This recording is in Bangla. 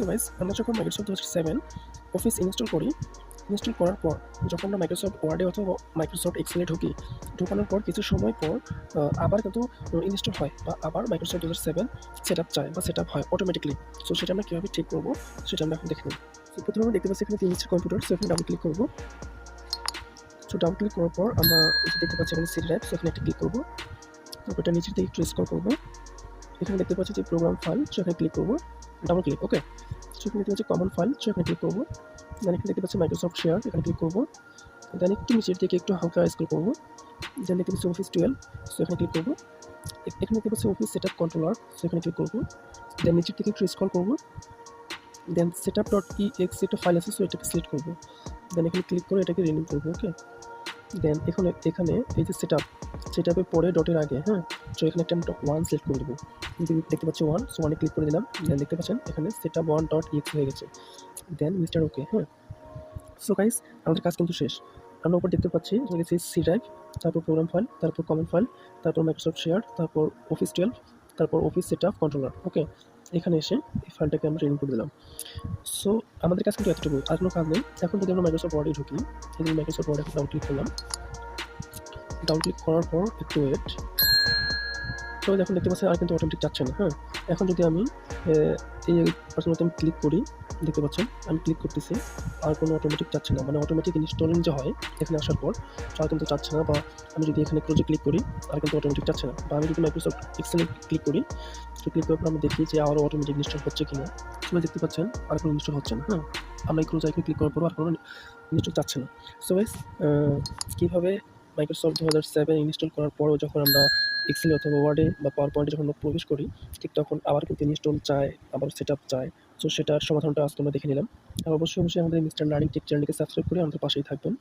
সো গাইস আমরা যখন মাইক্রোসফট দু সেভেন অফিস ইনস্টল করি ইনস্টল করার পর যখন আমরা মাইক্রোসফট ওয়ার্ডে অথবা মাইক্রোসফট এক্সেলে ঢুকি, ঢোকানোর পর কিছু সময় পর আবার কিন্তু ইনস্টল হয় বা আবার মাইক্রোসফট দু সেভেন সেট আপ চায় বা সেট আপ হয় অটোমেটিকলি সো সেটা আমরা কীভাবে ঠিক করব, সেটা আমরা এখন দেখে নিই। সো প্রথমে আমরা দেখতে পাচ্ছি এখানে তিন কম্পিউটার সো এখানে ডাবল ক্লিক করব। সো ডাবল ক্লিক করার পর আমরা দেখতে পাচ্ছি এখানে সিটি ড্রাইভ সো এখানে একটা ক্লিক করব। তারপর এটা নিচের দিকে একটু স্ক্রল করব। এখানে দেখতে পাচ্ছি যে প্রোগ্রাম ফাইল সেখানে ক্লিক করব। ডাবল ক্লিক ওকে সো এখানে দেখতে পাচ্ছি কমন ফাইল সো এখানে ক্লিক করব। দেন এখানে দেখতে পাচ্ছি মাইক্রোসফট শেয়ার এখানে ক্লিক করব। দেন একটু নিচের দিকে একটু হালকা স্কুল করব। দেন দেখতে পাচ্ছি অফিস টুয়েলভ সো এখানে ক্লিক করব। এখানে দেখতে পাচ্ছি office set up controller so এখানে ক্লিক করব। দেন নিচের দিকে একটু স্ক্রল করব। Then set up dot E X একটা ফাইল আছে সো এটাকে সিলেক্ট করব। দেন এখানে ক্লিক করে এটাকে রিনিউ করব ওকে দেন এখানে এখানে এই যে সেট আপ সেট আপের পরে ডটের আগে হ্যাঁ? সো এখানে একটা আমি ওয়ান সিলেক্ট করে দেবো। দেখতে- পাচ্ছি ওয়ান সো ওয়ানে ক্লিক করে দিলাম। দেন দেখতে পাচ্ছেন, এখানে set up one dot E X হয়ে গেছে। দেন মিস্টার ওকে হ্যাঁ? সো গাইস আমাদের কাজ কিন্তু শেষ। আমরা উপর দেখতে পাচ্ছি সি ড্রাইভ তারপর প্রোগ্রাম ফাইল তারপর কমন ফাইল তারপর মাইক্রোসফট শেয়ার তারপর অফিস টুয়েলভ তারপর office set up controller okay এখানে এসে এই ফাইলটাকে আমরা রিমুভ করে দিলাম। সো আমাদের কাছে কিন্তু এতটুকু। আর কোনো কাজ নেই। এখন যদি আমরা মাইক্রোসফট ওয়ার্ডে ঢুকি যে মাইক্রোসফট ওয়ার্ডে ডাউন ক্লিক করলাম ডাউন ক্লিক করার পর একটু ওয়েট তো এখন দেখতে পাচ্ছি আর কিন্তু অটোমেটিক চাচ্ছে না হ্যাঁ? এখন যদি আমি এই পার্সোনালতে আমি ক্লিক করি দেখতে পাচ্ছেন, আমি ক্লিক করতেছি, আর কোনো অটোমেটিক যাচ্ছে না। মানে অটোমেটিক ইনস্টলিং যে হয়, এখানে আসার পর আর কিন্তু যাচ্ছে না, বা আমি যদি এখানে ক্লোজে ক্লিক করি আর কিন্তু অটোমেটিক যাচ্ছে না। বা আমি যদি মাইক্রোসফট এক্সেলে ক্লিক করি, তো ক্লিক করার পর আমি দেখি যে আরও অটোমেটিক ইনস্টল হচ্ছে কিনা। তোমরা দেখতে পাচ্ছেন, আর কোনো ইনস্টল হচ্ছে না হ্যাঁ? আমরা এই ক্লোজ আইকনে ক্লিক করার পর আর কোনো ইনস্টল যাচ্ছে না। সো গাইস কীভাবে মাইক্রোসফট দু হাজার সেভেন ইনস্টল করার পরও যখন আমরা এক্সেল অথবা ওয়ার্ডে বা পাওয়ার পয়েন্টে যখন প্রবেশ করি, ঠিক তখন আবার কিন্তু ইনস্টল চায়, আবার সেট আপ চায়। সো সেটার সমাধানটা আজকে আমরা দেখে নিলাম। আর অবশ্যই অবশ্যই আমাদের মিস্টার লার্নিং টেক চ্যানেলকে সাবস্ক্রাইব করে আমাদের পাশেই থাকবেন।